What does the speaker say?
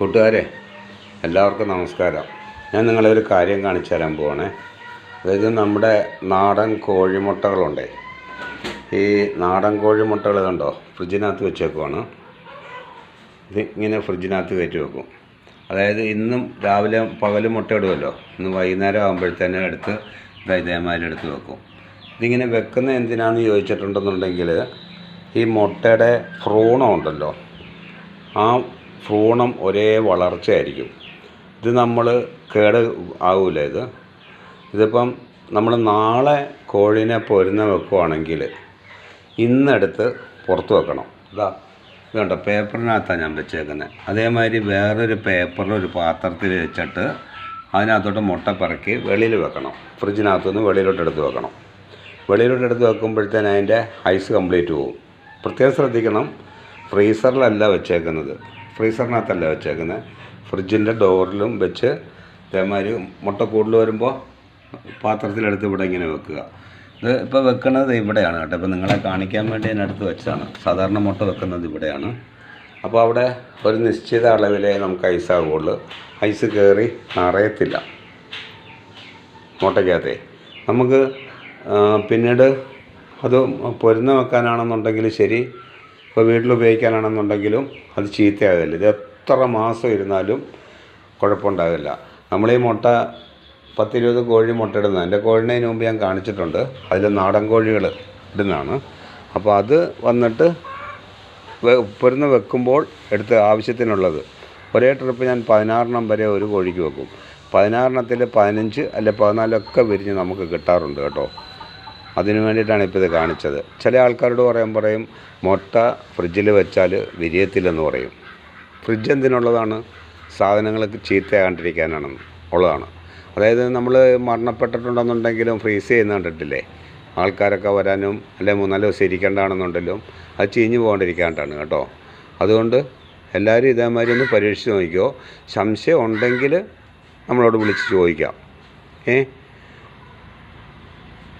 കൂട്ടുകാരെ എല്ലാവർക്കും നമസ്കാരം. ഞാൻ നിങ്ങളെ ഒരു കാര്യം കാണിച്ചു തരാൻ പോവാണേ. അതായത് നമ്മുടെ നാടൻ കോഴിമുട്ടകളുണ്ടേ. ഈ നാടൻ കോഴിമുട്ടകൾ കണ്ടോ? ഫ്രിഡ്ജിനകത്ത് വെച്ചേക്കുവാണ്. ഇത് ഇങ്ങനെ ഫ്രിഡ്ജിനകത്ത് കയറ്റി വെക്കും. അതായത് ഇന്നും രാവിലെ പകൽ മുട്ട ഇടുമല്ലോ ഇന്ന് വൈകുന്നേരം ആകുമ്പോഴത്തേനും എടുത്ത് ഇതാ ഇതേമാതിരി എടുത്ത് വെക്കും. ഇതിങ്ങനെ വെക്കുന്ന എന്തിനാണെന്ന് ചോദിച്ചിട്ടുണ്ടെന്നുണ്ടെങ്കിൽ ഈ മുട്ടയുടെ ഭ്രൂണം ഉണ്ടല്ലോ. ആ ഭ്രൂണം ഒരേ വളർച്ചയായിരിക്കും. ഇത് നമ്മൾ കേട് ആവില്ല ഇത്. ഇതിപ്പം നമ്മൾ നാളെ കോഴീനെ പൊരുന്ന വെക്കുവാണെങ്കിൽ ഇന്നെടുത്ത് പുറത്ത് വെക്കണം. ഇതാ വേണ്ട പേപ്പറിനകത്താണ് ഞാൻ വെച്ചേക്കുന്നത് അതേമാതിരി വേറൊരു പേപ്പറിൽ ഒരു പാത്രത്തിൽ വെച്ചിട്ട് അതിനകത്തോട്ട് മുട്ട പിറക്കി വെളിയിൽ വെക്കണം. ഫ്രിഡ്ജിനകത്തുനിന്ന് വെളിയിലോട്ട് എടുത്ത് വെക്കണം. വെളിയിലോട്ട് എടുത്ത് വെക്കുമ്പോഴത്തേന് അതിന്റെ ഐസ് കംപ്ലീറ്റ് പോകും പ്രത്യേകം ശ്രദ്ധിക്കണം ഫ്രീസറിലല്ല വെച്ചേക്കുന്നത്. ഫ്രീസറിനകത്തല്ല വെച്ചേക്കുന്നത് ഫ്രിഡ്ജിന്റെ ഡോറിലും വെച്ച് ഇതേമാതിരി മുട്ട കൂടുതൽ വരുമ്പോൾ പാത്രത്തിലെടുത്ത് ഇവിടെ ഇങ്ങനെ വെക്കുക. ഇത് ഇപ്പോൾ വെക്കുന്നത് ഇവിടെയാണ് കേട്ടോ. ഇപ്പോൾ നിങ്ങളെ കാണിക്കാൻ വേണ്ടി ഞാൻ എടുത്ത് വെച്ചതാണ്. സാധാരണ മുട്ട വെക്കുന്നത് ഇവിടെയാണ്. അപ്പോൾ അവിടെ ഒരു നിശ്ചിത അളവിലേ നമുക്ക് ഐസ് ആകുള്ളൂ ഐസ് കയറി നിറയത്തില്ല. മുട്ടയ്ക്കകത്തെ നമുക്ക് പിന്നീട് അത് പൊരുന്ന വെക്കാനാണെന്നുണ്ടെങ്കിൽ ശരി. ഇപ്പോൾ വീട്ടിൽ ഉപയോഗിക്കാനാണെന്നുണ്ടെങ്കിലും അത് ചീത്തയാകില്ല. ഇത് എത്ര മാസം ഇരുന്നാലും കുഴപ്പമുണ്ടാകില്ല. നമ്മൾ ഈ മുട്ട പത്തിരുപത് കോഴി മുട്ട ഇടുന്നത്. എന്റെ കോഴിനെ മുമ്പ് ഞാൻ കാണിച്ചിട്ടുണ്ട്. അതിൽ നാടൻ കോഴികൾ ഇടുന്നതാണ്. അപ്പോൾ അത് വന്നിട്ട് ഉപ്പരുന്ന് പൊരുന്ന് വെക്കുമ്പോൾ എടുത്ത് ആവശ്യത്തിനുള്ളത്. ഒരേ ട്രിപ്പ് ഞാൻ പതിനാറെണ്ണം വരെ ഒരു കോഴിക്ക് വെക്കും. പതിനാറെണ്ണത്തിൽ പതിനഞ്ച് അല്ലെ പതിനാലൊക്കെ വിരിഞ്ഞ് നമുക്ക് കിട്ടാറുണ്ട് കേട്ടോ. അതിന് വേണ്ടിയിട്ടാണ് ഇപ്പോൾ ഇത് കാണിച്ചത്. ചില ആൾക്കാരോട് പറയാൻ പറയും മുട്ട ഫ്രിഡ്ജിൽ വെച്ചാൽ വിരിയത്തില്ലെന്ന് പറയും. ഫ്രിഡ്ജ് എന്തിനുള്ളതാണ്? സാധനങ്ങൾക്ക് ചീത്തയാകാണ്ടിരിക്കാനാണ് ഉള്ളതാണ്. അതായത് നമ്മൾ മരണപ്പെട്ടിട്ടുണ്ടെന്നുണ്ടെങ്കിലും ഫ്രീസ് ചെയ്യുന്ന കണ്ടിട്ടില്ലേ? ആൾക്കാരൊക്കെ വരാനും അല്ലെ മൂന്നാൽ ദിവസം ഇരിക്കേണ്ടതാണെന്നുണ്ടെങ്കിലും അത് ചീഞ്ഞു പോകാണ്ടിരിക്കാണ്ടാണ് കേട്ടോ. അതുകൊണ്ട് എല്ലാവരും ഇതേമാതിരി ഒന്ന് പരീക്ഷിച്ച് നോക്കിക്കോ. സംശയം ഉണ്ടെങ്കിൽ നമ്മളോട് വിളിച്ച് ചോദിക്കാം. ഏ?